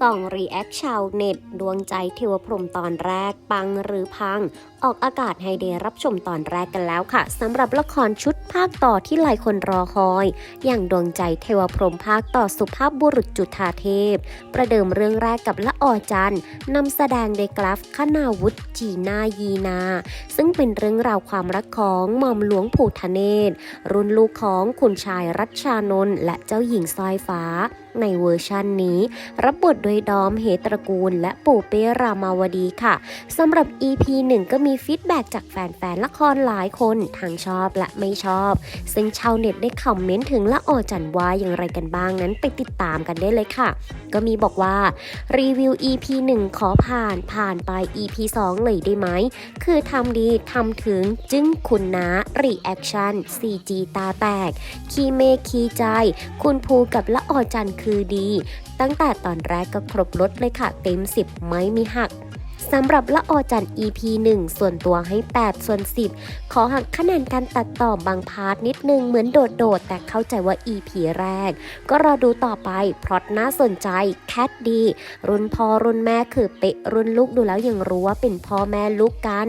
ส่องรีแอคชาวเน็ต ดวงใจเทวพรมตอนแรก ปังหรือพัง ออกอากาศให้ได้รับชมตอนแรกกันแล้วค่ะสำหรับละครชุดภาคต่อที่หลายคนรอคอย อย่างดวงใจเทวพรหมภาคต่อสุภาพบุรุษจุธาเทพ ประเดิมเรื่องแรกกับละออจันนำแสดงโดยกราฟคณาวุฒิจีนายีนา ซึ่งเป็นเรื่องราวความรักของหม่อมหลวงปู่ทเนศรุ่นลูกของคุณชายรัชชานนท์และเจ้าหญิงสร้อยฟ้า ในเวอร์ชันนี้ รับบทโดยดอมเหตระกูล และปู่เป้รามาวดีค่ะสำหรับ EP 1 ก็มีีฟีดแบ็จากแฟนๆละครหลายคนทั้งชอบและไม่ชอบ ซึ่งชาวเน็ตได้คอมเมนต์ถึงละออจันวายอย่างไรกันบ้างนั้นไปติดตามกันได้เลยค่ะ ก็มีบอกว่า รีวิว EP 1 ขอผ่านผ่านไป EP 2 เลยได้ไหม คือทำดีทำถึงจึงคุณนะรีแอคชั่น CG ตาแตก คีเมคีใจ คุณภูกับละออจันคือดี ตั้งแต่ตอนแรกก็ครบรถเลยค่ะ เต็ม 10 ไม่มีหัก สำหรับละออจัน EP 1 ส่วนตัวให้ 8 ส่วน 10 ขอหักคะแนนการตัดต่อบางพาร์ทนิดนึงเหมือนโดดๆแต่เข้าใจว่า EP แรก ก็รอดูต่อไปเพราะน่าสนใจแคทดี รุ่นพ่อรุ่นแม่คือเป๊ะรุ่นลูกดูแล้วยังรู้ว่าเป็นพ่อแม่ลูกกัน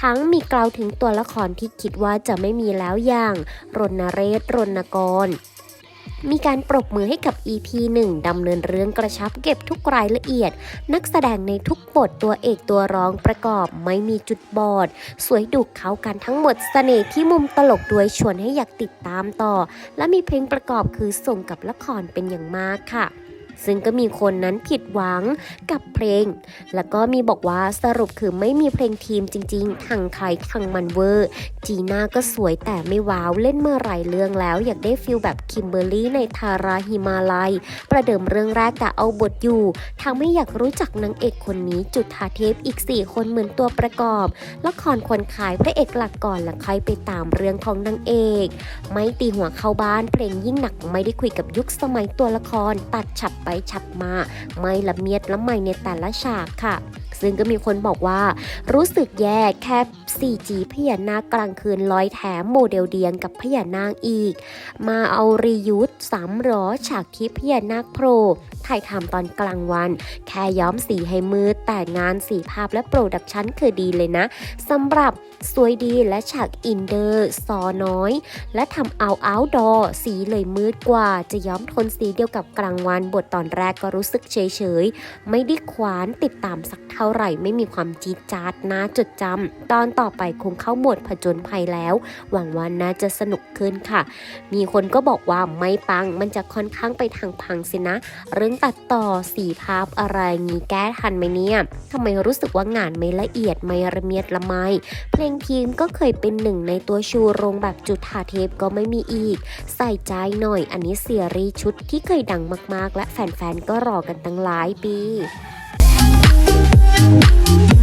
ทั้งมีกล่าวถึงตัวละครที่คิดว่าจะไม่มีแล้วอย่าง รณเรศรณกร มีการปรบมือให้กับ EP 1ดำเนินเรื่องกระชับเก็บทุกรายละเอียด นักแสดงในทุกบทตัวเอกตัวร้องประกอบไม่มีจุดบอด สวยดุเข้ากันทั้งหมดเสน่ห์ที่มุมตลกด้วยชวนให้อยากติดตามต่อ และมีเพลงประกอบคือส่งกับละครเป็นอย่างมากค่ะ ซึ่งก็มีคนนั้นผิดหวังกับเพลง แล้วก็มีบอกว่าสรุปคือไม่มีเพลงทีมจริงๆทางใครทางมันเวอร์ จีน่าก็สวยแต่ไม่ว้าวเล่นเมื่อไหร่เรื่องแล้ว อยากได้ฟิลแบบคิมเบอร์รี่ในทาราฮิมาลัย ประเดิมเรื่องแรกกะเอาบทอยู่ทำให้อยากรู้จักนางเอกคนนี้จุดทาเทพอีก 4 คนเหมือนตัวประกอบละครควรขายพระเอกหลักก่อนแล้วค่อยไปตามเรื่องของนางเอก ไม่ตีหัวเข้าบ้านเพลงยิ่งหนักไม่ได้คุยกับยุคสมัยตัวละครตัดฉับไปฉับมา ไม่ละเมียดละไมในแต่ละฉากค่ะ ซึ่งก็มีคนบอกว่า รู้สึกแย่แค่ 4G พญานาคกลางคืนลอยแถมโมเดลเดียงกับพญานาคอีก มาเอารียูสสามล้อฉากที่พญานาคโผล่ถ่ายทำตอนกลางวัน แค่ย้อมสีให้มืดแต่งานสีภาพและโปรดักชันคือดีเลยนะสำหรับสวยดีและฉากอินเดอร์ซอน้อย และทำเอาเอาดอสีเลยมืดกว่า จะย้อมทนสีเดียวกับกลางวันบทตอนแรกก็รู้สึกเฉยๆ ไม่ได้ขวานติดตามสักเท่าไหร่ไม่มีความจี๊ดจ๊าดน่าจดจำตอนต่อไปคงเข้าหมดผจญภัยแล้ว หวังว่าน่าจะสนุกขึ้นค่ะ มีคนก็บอกว่าไม่ปังมันจะค่อนข้างไปทางพังสินะ เรื่องตัดต่อสีภาพอะไรงี้แก้ทันไหมเนี่ยทำไมรู้สึกว่างานไม่ละเอียดไม่ระเมียดละไม เพลงทีมก็เคยเป็นหนึ่งในตัวชูโรงแบบจุดหาเทปก็ไม่มีอีก ใส่ใจหน่อยอันนี้เซียรีส์ชุดที่เคยดังมากๆ และแฟนๆก็รอกันตั้งหลายปี Música